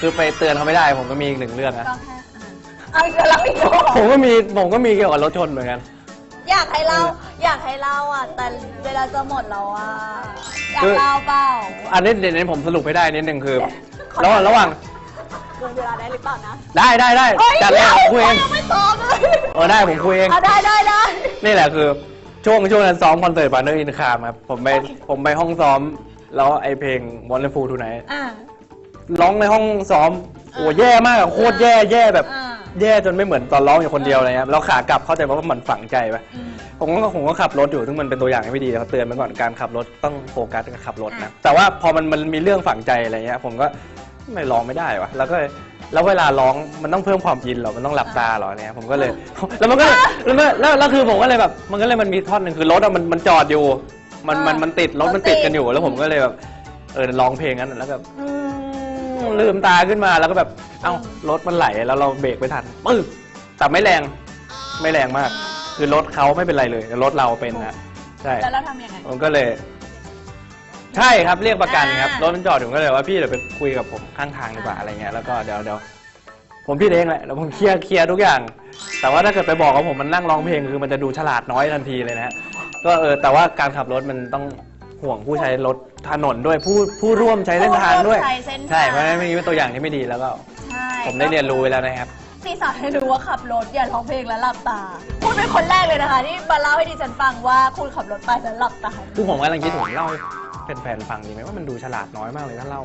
คือไปเตือนเขาไม่ได้ผมก็มีอีกหนึ่งเรื่องนะก็แค่อะเอาอีกแล้วอีกแล้วเหรอผมก็มีผมก็มีเกี่ยวกับรถชนเหมือนกัน อยากให้เล่าอยากให้เล่าอะ แต่เวลาจะหมดแล้วอะอยาคืกอเล่าเปล่าอันนี้เดี๋ยวนี้ผมสรุปให้ได้นิดนึงคือขอระหว่างระหว่างเกินเวลาได้หรือเปล่านะได้ได้ได้เฮ้ยจัดเลยดี๋วผมคุยเองยังไม่ซ้อมเลยเออได้ผมคุยเองอะได้ได้ได้นี่แหละคือช่วงช่วงนั้นซ้อมคอนเสิร์ตบานเดอร์อินคามครับผมไปผมไปห้องซ้อม แล้วไอเพลง Wonderful Tonight อะ ร้องในห้องซ้อมโอ้แย่มากอะโคตรแย่แย่แบบ อ่า แย่จนไม่เหมือนตอนร้องอยู่คนเดียวอะไรเงี้ยแล้วขากลับเข้าใจว่ามันฝังใจไปอืม ผมก็ผมก็ขับรถอยู่ซึ่งมันเป็นตัวอย่างที่ไม่ดีเขาเตือนมาก่อนการขับรถต้องโฟกัสกับขับรถนะอะแต่ว่าพอมันมันมีเรื่องฝังใจอะไรเงี้ยผมก็ไม่ร้องไม่ได้วะแล้วก็แล้วเวลาร้องมันต้องเพิ่มความอินเหรอมันต้องหลับตาเหรอเนี่ยผมก็เลย แล้วมันก็แล้วมันแล้วแล้วคือผมก็เลยแบบ มันก็เลยมันมีท่อนหนึ่งคือรถอะมันมันจอดอยู่ มันมันมันติดรถมันติดกันอยู่ แล้วผมก็เลยแบบเออร้องเพลงนั้นแล้วแบบอืม ลืมตาขึ้นมาแล้วก็แบบ เอ้ารถมันไหลแล้วเราเบรกไม่ทันปึ๊บแต่ไม่แรงไม่แรงมาก คือรถเขาไม่เป็นไรเลยแต่รถเราเป็นนะใช่แล้วเราทำยังไง ผมก็เลย ใช่ครับเรียกประกันครับอ่ารร ถมันจอดผมก็เลยว่าพี่เดี๋ยวไปคุยกับผมข้างทางดีกว่าอะไรเงี้ยแล้วก็เดี๋ยวเดี๋ยวผมพี่เองแหละแล้วผมเคลียร์เคลียร์ทุกอย่าง แต่ว่าถ้าเกิดไปบอกว่าผมมันนั่งร้องเพลงคือมันจะดูฉลาดน้อยทันทีเลยนะฮะก็เออแต่ว่าการขับรถมันต้อง ห่วงผู้ใช้รถถนนด้วยผู้ผู้ร่วมใช้เส้นทางด้วย ผู้ร่วมใช้เส้นทาง ใช่เพราะฉะนั้นไม่เป็นตัวอย่างที่ไม่ดีแล้วก็ใช่ผมได้เรียนรู้ไปแล้วนะครับที่สอนให้รู้ว่าขับรถอย่าร้องเพลงแล้วหลับตา พูดเป็นคนแรกเลยนะคะที่มาเล่าให้ดิฉันฟังว่าคุณขับรถไปแล้วหลับตา คือผมกำลังคิดถึงเล่าให้แฟนๆฟังดีไหมว่ามันดูฉลาดน้อยมากเลยถ้าเล่า